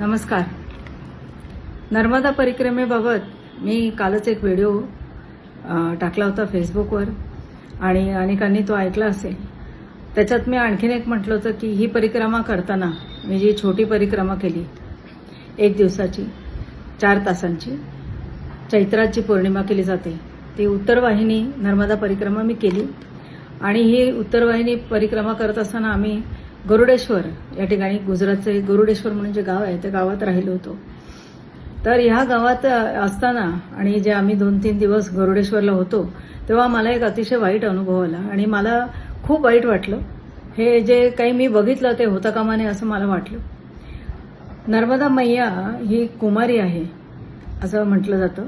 नमस्कार. नर्मदा परिक्रमेबाबत मी कालच एक व्हिडिओ टाकला होता फेसबुकवर आणि अनेकांनी तो ऐकला असेल. त्याच्यात मी आणखीन एक म्हटलं होतं की ही परिक्रमा करताना मी जी छोटी परिक्रमा केली एक दिवसाची चार तासांची चैत्राची पौर्णिमा केली जाते ती उत्तरवाहिनी नर्मदा परिक्रमा मी केली. आणि ही उत्तरवाहिनी परिक्रमा करत असताना आम्ही गरुडेश्वर. या ठिकाणी गुजरातचं एक गरुडेश्वर म्हणून जे गाव आहे त्या गावात राहिलो होतो. तर ह्या गावात असताना आणि जे आम्ही दोन तीन दिवस गरुडेश्वरला होतो तेव्हा मला एक अतिशय वाईट अनुभव आला. आणि मला खूप वाईट वाटलं. हे जे काही मी बघितलं ते होता कामा नये असं मला वाटलं. नर्मदा मैया ही कुमारी आहे असं म्हटलं जातं.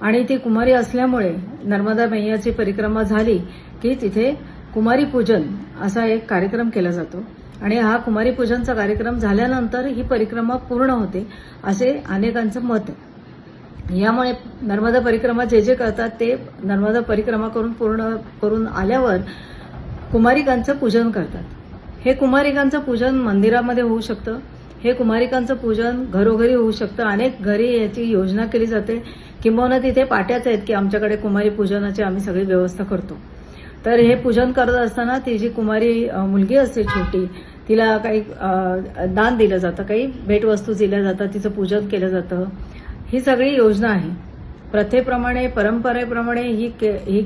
आणि ती कुमारी असल्यामुळे नर्मदा मैयाची परिक्रमा झाली की तिथे कुमारी पूजन असा एक कार्यक्रम केला जातो. आणि हा कुमारी पूजनचा कार्यक्रम झाल्यानंतर ही परिक्रमा पूर्ण होते असे अनेकांचं मत आहे. यामुळे नर्मदा परिक्रमा जे जे करतात ते नर्मदा परिक्रमा करून पूर्ण करून आल्यावर कुमारिकांचं पूजन करतात. हे कुमारिकांचं पूजन मंदिरामध्ये होऊ शकतं. हे कुमारिकांचं पूजन घरोघरी होऊ शकतं. अनेक घरी याची योजना केली जाते. किंबहुना तिथे पाट्याच आहेत की आमच्याकडे कुमारी पूजनाची आम्ही सगळी व्यवस्था करतो. तर हे पूजन करत असताना ती जी कुमारी मुलगी असते छोटी तिला काही दान दिलं जातं काही भेटवस्तू दिल्या जातात तिचं पूजन केलं जातं. ही सगळी योजना आहे. प्रथेप्रमाणे परंपरेप्रमाणे ही के- ही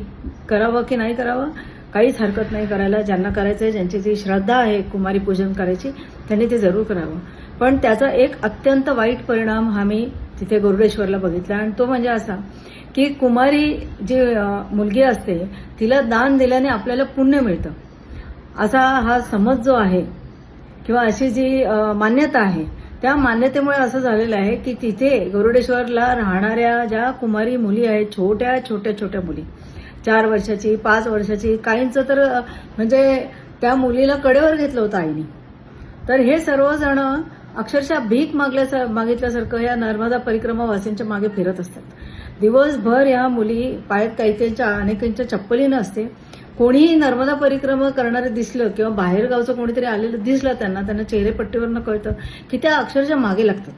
करावं की नाही करावं काहीच हरकत नाही करायला. ज्यांना करायचं आहे ज्यांची जी श्रद्धा आहे कुमारी पूजन करायची त्यांनी ते जरूर करावं. पण त्याचा एक अत्यंत वाईट परिणाम हा मी तिथे गुरुडेश्वरला बघितला. आणि तो म्हणजे असा की कुमारी जी मुलगी असते तिला दान दिल्याने आपल्याला पुण्य मिळतं. असा हा समज जो आहे किंवा अशी जी मान्यता आहे त्या मान्यतेमुळे असं झालेलं आहे की तिथे गरुडेश्वरला राहणाऱ्या ज्या कुमारी मुली आहेत छोट्या छोट्या छोट्या मुली चार वर्षाची पाच वर्षाची काहींचं तर म्हणजे त्या मुलीला कडेवर घेतलं होतं आईने. तर हे सर्वजण अक्षरशः भीक मागल्या मागितल्यासारखं या नर्मदा परिक्रमावासींच्या मागे फिरत असतात. दिवसभर या मुली पायात काही त्यांच्या अनेकांच्या चप्पली नसते. कोणीही नर्मदा परिक्रमा करणारे दिसलं किंवा बाहेर गावचं कोणीतरी आलेलं दिसलं त्यांना त्यांना चेहरेपट्टीवरनं कळतं की त्या अक्षरशः मागे लागतात.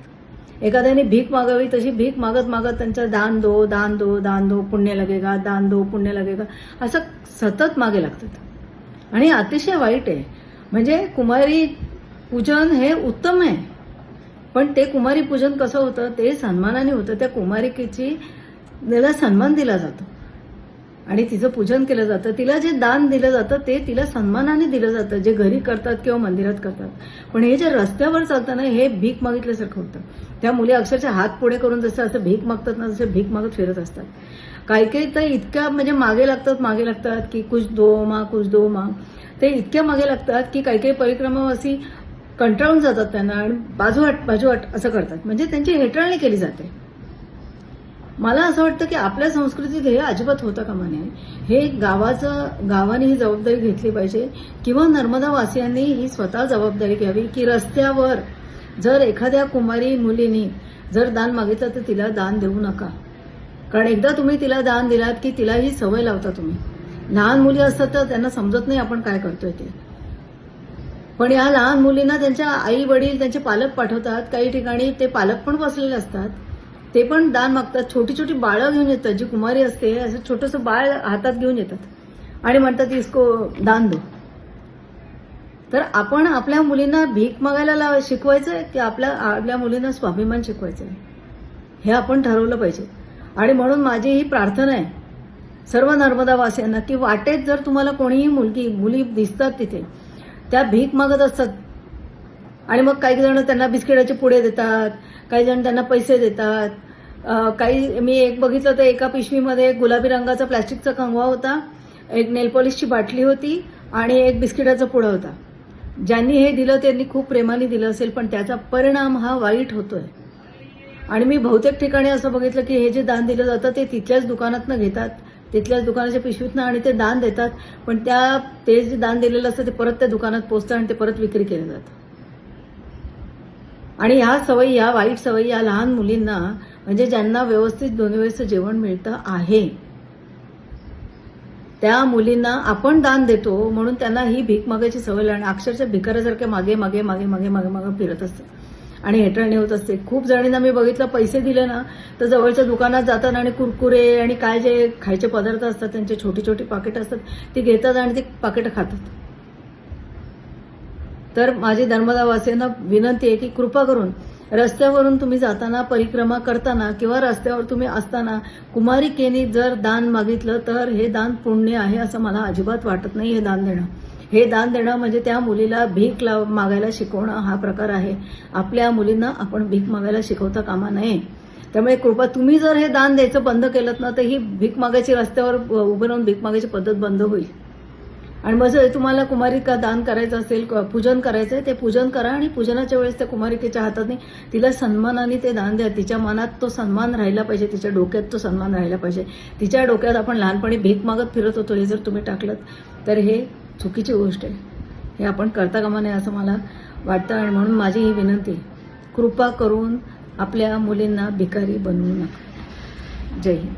एखाद्याने भीक मागावी तशी भीक मागत मागत त्यांचं दान दो दान दो दान दो पुण्य लगेगा दान दो पुण्य लगेगा असं सतत मागे लागतात. आणि अतिशय वाईट आहे. म्हणजे कुमारी पूजन हे उत्तम आहे. पण ते कुमारी पूजन कसं होतं ते सन्मानाने होतं. त्या कुमारिकेची तिला सन्मान दिला जातो. आणि तिचं पूजन केलं जातं. तिला जे दान दिलं जातं ते तिला सन्मानाने दिलं जातं. जे घरी करतात किंवा मंदिरात करतात. पण हे जे रस्त्यावर चालतं ना हे भीक मागितल्यासारखं होतं. त्या मुली अक्षरशः हात पुढे करून जसं असं भीक मागतात ना जसं भीक मागत फिरत असतात. काही काही तर इतक्या म्हणजे मागे लागतात मागे लागतात की कुछ दो मा कुछ दो मा. ते इतक्या मागे लागतात की काही काही परिक्रमावासी कंटाळून जातात त्यांना आणि बाजूहट वाट असं करतात. म्हणजे त्यांची हेटाळणी केली जाते. मला असं वाटतं की आपल्या संस्कृतीत हे अजिबात होतं कामा नये हे गावाचं गावाने ही जबाबदारी घेतली पाहिजे किंवा नर्मदावासियांनी ही स्वतः जबाबदारी घ्यावी की रस्त्यावर जर एखाद्या कुमारी मुलीनी जर दान मागितलं तर तिला दान देऊ नका. कारण एकदा तुम्ही तिला दान दिलात की तिला ही सवय लावता तुम्ही. लहान मुली असतात तर त्यांना समजत नाही आपण काय करतोय ते. पण या लहान मुलींना त्यांच्या आई वडील त्यांचे पालक पाठवतात. काही ठिकाणी ते पालक पण बसलेले असतात. ते पण दान मागतात. छोटी छोटी बाळं घेऊन येतात जी कुमारी असते असं छोटंसं बाळ हातात घेऊन येतात. आणि म्हणतात इसको दान दो. तर आपण आपल्या मुलींना भीक मागायला लाव शिकवायचंय की आपल्या आपल्या मुलींना स्वाभिमान शिकवायचंय? हे आपण ठरवलं पाहिजे. आणि म्हणून माझी ही प्रार्थना आहे सर्व नर्मदावासियांना की वाटेत जर तुम्हाला कोणीही मुलगी मुली दिसतात तिथे त्या भीक मागत असतात. आणि मग काही जण त्यांना बिस्किटाचे पुडे देतात काही जण त्यांना पैसे देतात. काही मी एक बघितलं तर एका पिशवीमध्ये गुलाबी रंगाचा प्लॅस्टिकचा कंगवा होता एक नेलपॉलिशची बाटली होती आणि एक बिस्किटाचा पुडा होता. ज्यांनी हे दिलं त्यांनी खूप प्रेमाने दिलं असेल पण त्याचा परिणाम हा वाईट होतोय. आणि मी बहुतेक ठिकाणी असं बघितलं की हे जे दान दिलं जातं ते तिथल्याच दुकानातनं घेतात तिथल्याच दुकानाच्या पिशवीतनं आणि ते दान देतात पण त्या ते जे दान दिलेलं असतं ते परत त्या दुकानात पोचतं आणि ते परत विक्री केलं जातं. आणि ह्या सवयी ह्या वाईट सवयी या लहान मुलींना म्हणजे ज्यांना व्यवस्थित दोन्ही वेळेचं जेवण मिळतं आहे. त्या मुलींना आपण दान देतो म्हणून त्यांना ही भीक मागायची सवय आणि अक्षरशः भिकाऱ्यासारख्या मागे मागे मागे मागे मागे मागे फिरत असतात. आणि हेटळणी होत असते. खूप जणींना मी बघितलं पैसे दिले ना तर जवळच्या दुकानात जातात आणि कुरकुरे आणि काय जे खायचे पदार्थ असतात त्यांचे छोटी छोटी पाकिटं असतात ती घेतात आणि ती पाकिटं खातात. तर माझी धर्मदावासियांना विनंती आहे की कृपा करून रस्त्यावरून तुम्ही जाताना परिक्रमा करताना किंवा रस्त्यावर तुम्ही असताना कुमारिकेने जर दान मागितलं तर हे दान पुण्य आहे असं मला अजिबात वाटत नाही हे दान देणं. हे दान देणं म्हणजे त्या मुलीला भीक लाव मागायला शिकवणं हा प्रकार आहे. आपल्या मुलींना आपण भीक मागायला शिकवता कामा नये. त्यामुळे कृपा तुम्ही जर हे दान द्यायचं बंद केलं ना तर ही भीक मागायची रस्त्यावर उभं राहून भीक मागायची पद्धत बंद होईल. आणि मग जर तुम्हाला कुमारिका दान करायचं असेल क- पूजन करायचं आहे ते पूजन करा आणि पूजनाच्या वेळेस त्या कुमारिकेच्या हाताने तिला सन्मानाने ते दान द्या. तिच्या मनात तो सन्मान राहिला पाहिजे तिच्या डोक्यात तो सन्मान राहिला पाहिजे. तिच्या डोक्यात आपण लहानपणी भीक मागत फिरत होतो हे जर तुम्ही टाकलं तर हे चुकीची गोष्ट आहे. हे आपण करता कामा नये असं मला वाटतं आणि म्हणून माझी ही विनंती कृपा करून आपल्या मुलींना भिकारी बनवू नका. जय हिंद.